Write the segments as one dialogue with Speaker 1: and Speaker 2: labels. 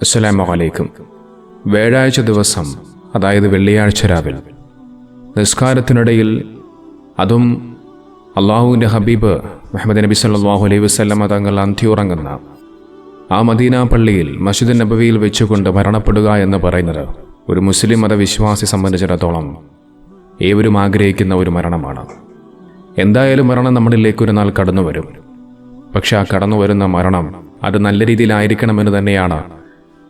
Speaker 1: അസ്സലാമു അലൈക്കും വ്യാഴാഴ്ച ദിവസം അതായത് വെള്ളിയാഴ്ച രാവിലെ നിസ്കാരത്തിനിടയിൽ അതും അള്ളാഹുവിന്റെ ഹബീബ് മുഹമ്മദ് നബി സല്ലല്ലാഹു അലൈഹി വസല്ലമ തങ്ങൾ അന്ത്യുറങ്ങുന്ന ആ മദീന പള്ളിയിൽ മസ്ജിദ് നബവിയിൽ വെച്ചുകൊണ്ട് മരണപ്പെടുക എന്ന് പറയുന്നത് ഒരു മുസ്ലിം മതവിശ്വാസി സംബന്ധിച്ചിടത്തോളം ഏവരും ആഗ്രഹിക്കുന്ന ഒരു മരണമാണ്. എന്തായാലും മരണം നമ്മളിലേക്ക് ഒരു നാൾ കടന്നു വരും പക്ഷെ ആ കടന്നു വരുന്ന മരണം അത് നല്ല രീതിയിലായിരിക്കണമെന്ന് തന്നെയാണ്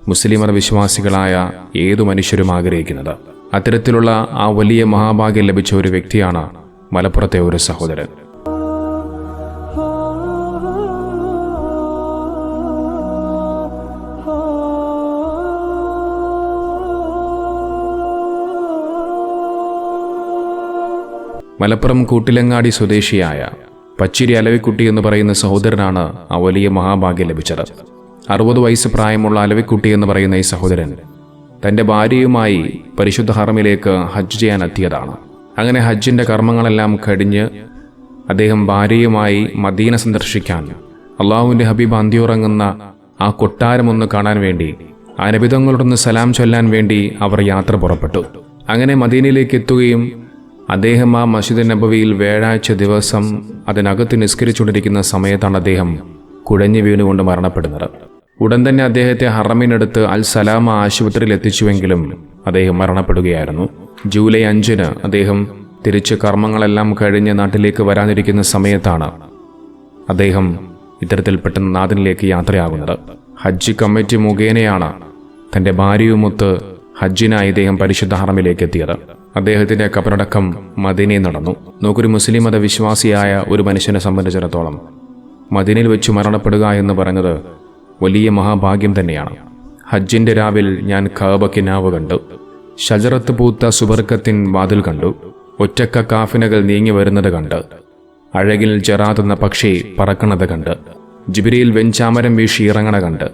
Speaker 1: മുസ്ലിം വിശ്വാസികളായ ഏതു മനുഷ്യരും ആഗ്രഹിക്കുന്നത്? അത്തരത്തിലുള്ള ആ വലിയ മഹാഭാഗ്യം ലഭിച്ച ഒരു വ്യക്തിയാണ് മലപ്പുറത്തെ ഒരു സഹോദരൻ. മലപ്പുറം കൂട്ടിലങ്ങാടി സ്വദേശിയായ പച്ചിരി അലവിക്കുട്ടി എന്ന് പറയുന്ന സഹോദരനാണ് ആ വലിയ മഹാഭാഗ്യം ലഭിച്ചത്. അറുപത് വയസ്സ് പ്രായമുള്ള അലവിക്കുട്ടി എന്ന് പറയുന്ന ഈ സഹോദരൻ തന്റെ ഭാര്യയുമായി പരിശുദ്ധ ഹറമിലേക്ക് ഹജ്ജ് ചെയ്യാൻ എത്തിയതാണ്. അങ്ങനെ ഹജ്ജിന്റെ കർമ്മങ്ങളെല്ലാം കഴിഞ്ഞ് അദ്ദേഹം ഭാര്യയുമായി മദീന സന്ദർശിക്കാൻ അള്ളാഹുവിന്റെ ഹബീബ് അന്തിയുറങ്ങുന്ന ആ കൊട്ടാരമൊന്ന് കാണാൻ വേണ്ടി അനബിതങ്ങളോടൊന്ന് നബിതങ്ങളോടൊന്ന് സലാം ചൊല്ലാൻ വേണ്ടി അവർ യാത്ര പുറപ്പെട്ടു. അങ്ങനെ മദീനയിലേക്ക് എത്തുകയും അദ്ദേഹം ആ മസ്ജിദ് നബവിയിൽ വ്യാഴാഴ്ച ദിവസം അതിനകത്ത് നിസ്കരിച്ചുകൊണ്ടിരിക്കുന്ന സമയത്താണ് അദ്ദേഹം കുഴഞ്ഞു വീണുകൊണ്ട് മരണപ്പെടുന്നത്. ഉടൻ തന്നെ അദ്ദേഹത്തെ ഹറമിനടുത്ത് അൽ സലാമ ആശുപത്രിയിൽ എത്തിച്ചുവെങ്കിലും അദ്ദേഹം മരണപ്പെടുകയായിരുന്നു. ജൂലൈ അഞ്ചിന് അദ്ദേഹം തിരിച്ച് കർമ്മങ്ങളെല്ലാം കഴിഞ്ഞ് നാട്ടിലേക്ക് വരാനിരിക്കുന്ന സമയത്താണ് അദ്ദേഹം ഇത്തരത്തിൽ പെട്ടെന്ന് നാഥനിലേക്ക് യാത്രയാകുന്നത്. ഹജ്ജ് കമ്മിറ്റി മുഖേനയാണ് തന്റെ ഭാര്യയുമൊത്ത് ഹജ്ജിനായി ഇദ്ദേഹം പരിശുദ്ധ ഹറമിലേക്ക് എത്തിയത്. അദ്ദേഹത്തിന്റെ കബറടക്കം മദീനയിൽ നടന്നു. നോക്കൊരു മുസ്ലിം മതവിശ്വാസിയായ ഒരു മനുഷ്യനെ സംബന്ധിച്ചിടത്തോളം മദീനയിൽ വെച്ച് മരണപ്പെടുക എന്ന് പറയുന്നത് വലിയ മഹാഭാഗ്യം തന്നെയാണ്. ഹജ്ജിന്റെ രാവിൽ ഞാൻ കാബക്കിനാവ് കണ്ടു. ഷജറത്ത് പൂത്ത സുബർക്കത്തിൻ വാതിൽ കണ്ടു. ഒറ്റക്ക കാഫിനകൾ നീങ്ങി വരുന്നത് കണ്ട്. അഴകിൽ ചെറാതുന്ന പക്ഷി പറക്കണത് കണ്ട്. ജിബിരിയിൽ വെഞ്ചാമരം വീശി ഇറങ്ങണ കണ്ട്.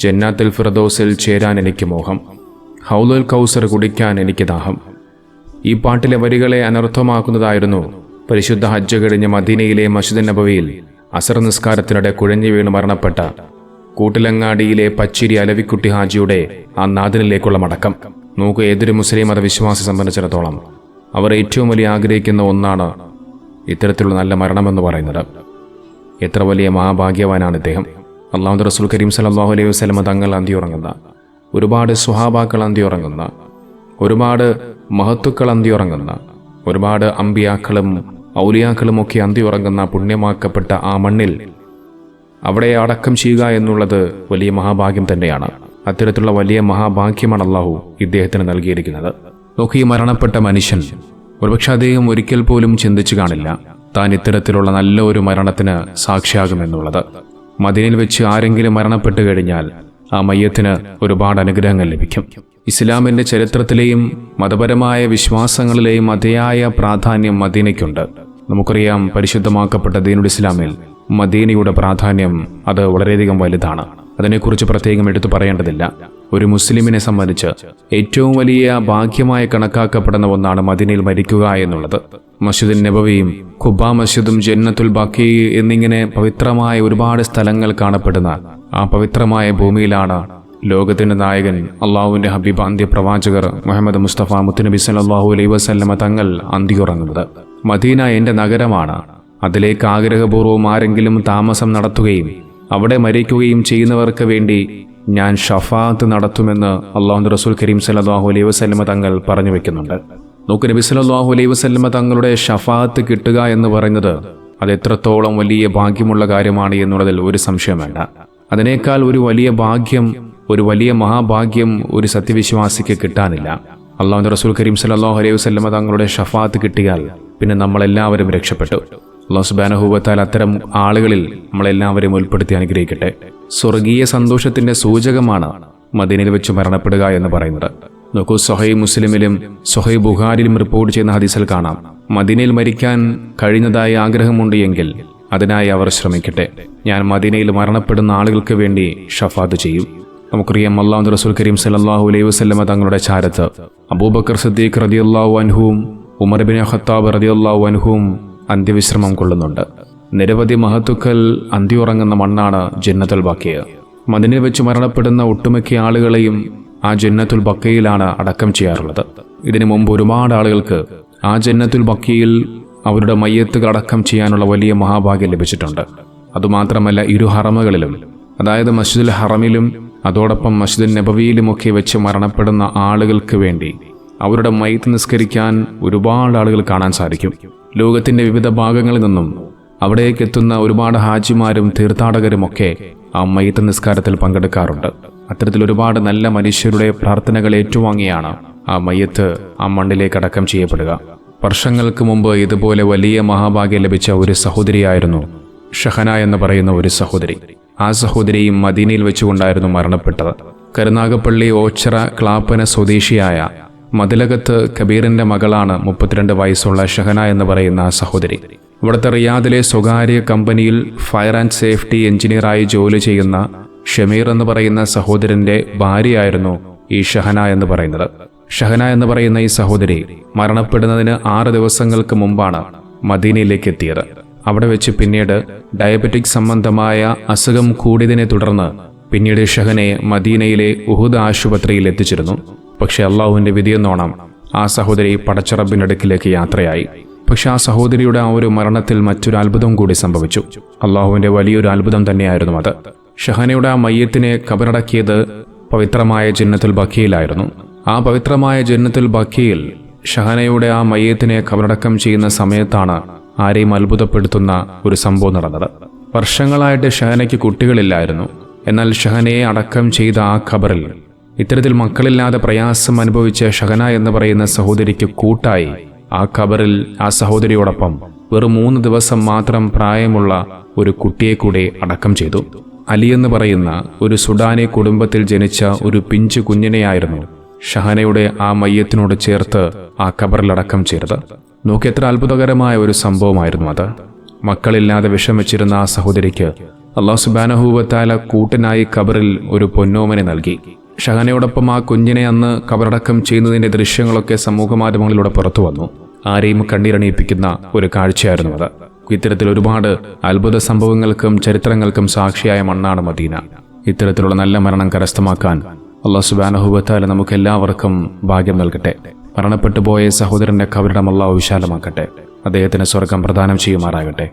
Speaker 1: ജന്നാത്തിൽ ഫിറദോസിൽ ചേരാൻ എനിക്ക് മോഹം. ഹൗലുൽ കൗസർ കുടിക്കാൻ എനിക്ക് ദാഹം. ഈ പാട്ടിലെ വരികളെ അനർത്ഥമാക്കുന്നതായിരുന്നു പരിശുദ്ധ ഹജ്ജ് കഴിഞ്ഞ് മദീനയിലെ മസ്ജിദ് നബവിയിൽ അസർ നിസ്കാരത്തിനിടെ കുഴഞ്ഞു വീണ് മരണപ്പെട്ട കൂട്ടിലങ്ങാടിയിലെ പച്ചിരി അലവിക്കുട്ടി ഹാജിയുടെ ആ നാദിനിലേക്കുള്ള മടക്കം. നമുക്ക് ഏതൊരു മുസ്ലിം മതവിശ്വാസി സംബന്ധിച്ചിടത്തോളം അവർ ഏറ്റവും വലിയ ആഗ്രഹിക്കുന്ന ഒന്നാണ് ഇത്തരത്തിലുള്ള നല്ല മരണമെന്ന് പറയുന്നത്. എത്ര വലിയ മഹാഭാഗ്യവാനാണ് ഇദ്ദേഹം. അള്ളാഹു റസൂൽ കരീം സലാഹു അലൈഹി വസ്ലമ തങ്ങൾ അന്തിയുറങ്ങുന്ന ഒരുപാട് സ്വഹാബാക്കൾ അന്തിയുറങ്ങുന്ന ഒരുപാട് മഹത്തുക്കൾ അന്തിയുറങ്ങുന്ന ഒരുപാട് അമ്പിയാക്കളും ഔലിയാക്കളും ഒക്കെ അന്തിയുറങ്ങുന്ന പുണ്യമാക്കപ്പെട്ട ആ മണ്ണിൽ അവിടെ അടക്കം ചെയ്യുക എന്നുള്ളത് വലിയ മഹാഭാഗ്യം തന്നെയാണ്. അത്തരത്തിലുള്ള വലിയ മഹാഭാഗ്യമാണ് അള്ളാഹു ഇദ്ദേഹത്തിന് നൽകിയിരിക്കുന്നത്. നോക്കി മരണപ്പെട്ട മനുഷ്യൻ ഒരുപക്ഷെ അദ്ദേഹം ഒരിക്കൽ പോലും ചിന്തിച്ചു കാണില്ല. താൻ ഇത്തരത്തിലുള്ള നല്ല ഒരു മരണത്തിന് സാക്ഷിയാകുമെന്നുള്ളത്. മദീനയിൽ വെച്ച് ആരെങ്കിലും മരണപ്പെട്ടു കഴിഞ്ഞാൽ ആ മയ്യത്തിന് ഒരുപാട് അനുഗ്രഹങ്ങൾ ലഭിക്കും. ഇസ്ലാമിന്റെ ചരിത്രത്തിലെയും മതപരമായ വിശ്വാസങ്ങളിലെയും അതിയായ പ്രാധാന്യം മദീനയ്ക്കുണ്ട്. നമുക്കറിയാം പരിശുദ്ധമാക്കപ്പെട്ട ദീനുൽ ഇസ്ലാമിൽ മദീനയുടെ പ്രാധാന്യം അത് വളരെയധികം വലുതാണ്. അതിനെക്കുറിച്ച് പ്രത്യേകം എടുത്തു പറയേണ്ടതില്ല. ഒരു മുസ്ലിമിനെ സംബന്ധിച്ച് ഏറ്റവും വലിയ ഭാഗ്യമായി കണക്കാക്കപ്പെടുന്ന ഒന്നാണ് മദീനയിൽ മരിക്കുക എന്നുള്ളത്. മസ്ജിദുൽ നബവിയും ഖുബ മസ്ജിദും ജന്നത്തുൽ ബാക്കി എന്നിങ്ങനെ പവിത്രമായ ഒരുപാട് സ്ഥലങ്ങൾ കാണപ്പെടുന്ന ആ പവിത്രമായ ഭൂമിയിലാണ് ലോകത്തിന്റെ നായകൻ അള്ളാഹുവിന്റെ ഹബീബ് അന്ത്യപ്രവാചകർ മുഹമ്മദ് മുസ്തഫ മുത്തുനബി സല്ലാഹു അലൈ വസല്ലമ തങ്ങൾ അന്തിയുറങ്ങുന്നത്. മദീന എന്റെ നഗരമാണ്. അതിലേക്ക് ആഗ്രഹപൂർവം ആരെങ്കിലും താമസം നടത്തുകയും അവിടെ മരിക്കുകയും ചെയ്യുന്നവർക്ക് വേണ്ടി ഞാൻ ഷഫാത്ത് നടത്തുമെന്ന് അള്ളാഹു റസൂൽ കരീം സല്ലാഹു അലൈഹി വസ്ലമ തങ്ങൾ പറഞ്ഞു വെക്കുന്നുണ്ട്. നോക്ക് നബി സല്ലാഹു അലൈഹി വസ്ലമ തങ്ങളുടെ ഷഫാത്ത് കിട്ടുക എന്ന് പറയുന്നത് അത് എത്രത്തോളം വലിയ ഭാഗ്യമുള്ള കാര്യമാണ് എന്നുള്ളതിൽ ഒരു സംശയം വേണ്ട. അതിനേക്കാൾ ഒരു വലിയ ഭാഗ്യം ഒരു വലിയ മഹാഭാഗ്യം ഒരു സത്യവിശ്വാസിക്ക് കിട്ടാനില്ല. അള്ളാഹു റസൂൽ കരീം സല്ലാഹു അലൈഹി വസ്ലമ തങ്ങളുടെ ഷഫാത്ത് കിട്ടിയാൽ പിന്നെ നമ്മളെല്ലാവരും രക്ഷപ്പെട്ടു. അള്ളാഹു സുബാനഹൂബത്താൽ അത്തരം ആളുകളിൽ നമ്മളെല്ലാവരെയും ഉൾപ്പെടുത്തി അനുഗ്രഹിക്കട്ടെ. സ്വർഗീയ സന്തോഷത്തിന്റെ സൂചകമാണ് മദീനയിൽ വെച്ച് മരണപ്പെടുക എന്ന് പറയുന്നത്. നോക്കൂ സൊഹൈ മുസ്ലിമിലും സൊഹൈ ബുഹാരിലും റിപ്പോർട്ട് ചെയ്യുന്ന ഹദീസിൽ കാണാം. മദീനയിൽ മരിക്കാൻ കഴിഞ്ഞതായി ആഗ്രഹമുണ്ട് എങ്കിൽ അതിനായി അവർ ശ്രമിക്കട്ടെ. ഞാൻ മദീനയിൽ മരണപ്പെടുന്ന ആളുകൾക്ക് വേണ്ടി ഷഫാത്ത് ചെയ്യും. നമുക്കറിയാം അള്ളാഹു റസൂൽ കരീം സലാഹു അലൈഹി വസ്ലമ തങ്ങളുടെ ചാരത്ത് അബൂബക്കർ സദ്ദീഖ് റതിയല്ലാഹു അൻഹുവും ഉമർ ബിൻ ഖത്താബ് റതിയല്ലാഹു അൻഹുവും അന്ത്യവിശ്രമം കൊള്ളുന്നുണ്ട്. നിരവധി മഹത്തുക്കൾ അന്തിയുറങ്ങുന്ന മണ്ണാണ് ജന്നത്തുൽ ബക്കയ. മതിനെ വെച്ച് മരണപ്പെടുന്ന ഒട്ടുമിക്ക ആളുകളെയും ആ ജന്നത്തുൽ ബക്കയിലാണ് അടക്കം ചെയ്യാറുള്ളത്. ഇതിനു മുമ്പ് ഒരുപാട് ആളുകൾക്ക് ആ ജന്നത്തുൽ ബക്കയിൽ അവരുടെ മയ്യത്തുകൾ അടക്കം ചെയ്യാനുള്ള വലിയ മഹാഭാഗ്യം ലഭിച്ചിട്ടുണ്ട്. അതുമാത്രമല്ല ഇരു ഹറമകളിലും. അതായത് മസ്ജിദുൽ ഹറമിലും അതോടൊപ്പം മസ്ജിദുൽ നബവിയിലുമൊക്കെ വെച്ച് മരണപ്പെടുന്ന ആളുകൾക്ക് വേണ്ടി അവരുടെ മയ്യത്ത് നിസ്കരിക്കാൻ ഒരുപാട് ആളുകൾ കാണാൻ സാധിക്കും. ലോകത്തിന്റെ വിവിധ ഭാഗങ്ങളിൽ നിന്നും അവിടേക്ക് എത്തുന്ന ഒരുപാട് ഹാജിമാരും തീർത്ഥാടകരുമൊക്കെ ആ മയ്യത്ത് നിസ്കാരത്തിൽ പങ്കെടുക്കാറുണ്ട്. അത്തരത്തിൽ ഒരുപാട് നല്ല മനുഷ്യരുടെ പ്രാർത്ഥനകൾ ഏറ്റുവാങ്ങിയാണ് ആ മയ്യത്ത് ആ മണ്ണിലേക്ക് അടക്കം ചെയ്യപ്പെടുക. വർഷങ്ങൾക്ക് മുമ്പ് ഇതുപോലെ വലിയ മഹാഭാഗ്യം ലഭിച്ച ഒരു സഹോദരിയായിരുന്നു ഷഹന എന്ന് പറയുന്ന ഒരു സഹോദരി. ആ സഹോദരിയും മദീനയിൽ വെച്ചുകൊണ്ടായിരുന്നു മരണപ്പെട്ടത്. കരുനാഗപ്പള്ളി ഓച്ചറ ക്ലാപ്പന സ്വദേശിയായ മതിലകത്ത് കബീറിന്റെ മകളാണ് മുപ്പത്തിരണ്ട് വയസ്സുള്ള ഷഹന എന്ന് പറയുന്ന സഹോദരി. ഇവിടുത്തെ റിയാദിലെ സ്വകാര്യ കമ്പനിയിൽ ഫയർ ആൻഡ് സേഫ്റ്റി എഞ്ചിനീയറായി ജോലി ചെയ്യുന്ന ഷമീർ എന്ന് പറയുന്ന സഹോദരന്റെ ഭാര്യയായിരുന്നു ഈ ഷഹന എന്ന് പറയുന്നത്. ഷഹന എന്ന് പറയുന്ന ഈ സഹോദരി മരണപ്പെടുന്നതിന് ആറ് ദിവസങ്ങൾക്ക് മുമ്പാണ് മദീനയിലേക്ക് എത്തിയത്. അവിടെ വെച്ച് പിന്നീട് ഡയബറ്റിക് സംബന്ധമായ അസുഖം കൂടിയതിനെ തുടർന്ന് പിന്നീട് ഷഹനെ മദീനയിലെ ഉഹുദ് ആശുപത്രിയിൽ എത്തിച്ചിരുന്നു. പക്ഷെ അള്ളാഹുവിന്റെ വിധിയെന്നോണം ആ സഹോദരി പടച്ചറബിന്റെ അടുക്കിലേക്ക് യാത്രയായി. പക്ഷെ ആ സഹോദരിയുടെ ആ ഒരു മരണത്തിൽ മറ്റൊരു അത്ഭുതം കൂടി സംഭവിച്ചു. അള്ളാഹുവിന്റെ വലിയൊരു അത്ഭുതം തന്നെയായിരുന്നു അത്. ഷഹനയുടെ ആ മയ്യത്തിനെ കബറടക്കിയത് പവിത്രമായ ജന്നത്തുൽ ബക്കിയിലായിരുന്നു ആ പവിത്രമായ ജന്നത്തുൽ ബക്കിയിൽ ഷഹനയുടെ ആ മയ്യത്തിനെ കബറടക്കം ചെയ്യുന്ന സമയത്താണ് ആരെയും അത്ഭുതപ്പെടുത്തുന്ന ഒരു സംഭവം നടന്നത്. വർഷങ്ങളായിട്ട് ഷഹനയ്ക്ക് കുട്ടികളില്ലായിരുന്നു. എന്നാൽ ഷഹനയെ അടക്കം ചെയ്ത ആ ഖബറിൽ ഇത്തരത്തിൽ മക്കളില്ലാതെ പ്രയാസം അനുഭവിച്ച ഷഹന എന്ന് പറയുന്ന സഹോദരിക്ക് കൂട്ടായി. ആ ഖബറിൽ ആ സഹോദരിയോടൊപ്പം വെറും മൂന്ന് ദിവസം മാത്രം പ്രായമുള്ള ഒരു കുട്ടിയെ കൂടെ അടക്കം ചെയ്തു. അലി എന്ന് പറയുന്ന ഒരു സുഡാനി കുടുംബത്തിൽ ജനിച്ച ഒരു പിഞ്ചു കുഞ്ഞിനെയായിരുന്നു ഷഹനയുടെ ആ മയ്യത്തിനോട് ചേർത്ത് ആ ഖബറിൽ അടക്കം ചെയ്തത്. നോക്കി എത്ര അത്ഭുതകരമായ ഒരു സംഭവമായിരുന്നു അത്. മക്കളില്ലാതെ വിഷമിച്ചിരുന്ന ആ സഹോദരിക്ക് അള്ളാഹു സുബാനഹൂവത്താല കൂട്ടിനായി ഖബറിൽ ഒരു പൊന്നോമനെ നൽകി. ഷഹനയോടൊപ്പം ആ കുഞ്ഞിനെ അന്ന് കബറടക്കം ചെയ്യുന്നതിന്റെ ദൃശ്യങ്ങളൊക്കെ സമൂഹ മാധ്യമങ്ങളിലൂടെ പുറത്തു വന്നു. ആരെയും കണ്ണീരണിയിപ്പിക്കുന്ന ഒരു കാഴ്ചയായിരുന്നു അത്. ഇത്തരത്തിൽ ഒരുപാട് അത്ഭുത സംഭവങ്ങൾക്കും ചരിത്രങ്ങൾക്കും സാക്ഷിയായ മണ്ണാണ് മദീന. ഇത്തരത്തിലുള്ള നല്ല മരണം കരസ്ഥമാക്കാൻ അള്ളാഹു സുബാനഹുബത്താല നമുക്ക് എല്ലാവർക്കും ഭാഗ്യം നൽകട്ടെ. മരണപ്പെട്ടു പോയ സഹോദരന്റെ കബറിടം അള്ളാഹു വിശാലമാക്കട്ടെ. അദ്ദേഹത്തിന് സ്വർഗം പ്രദാനം ചെയ്യുമാറാകട്ടെ.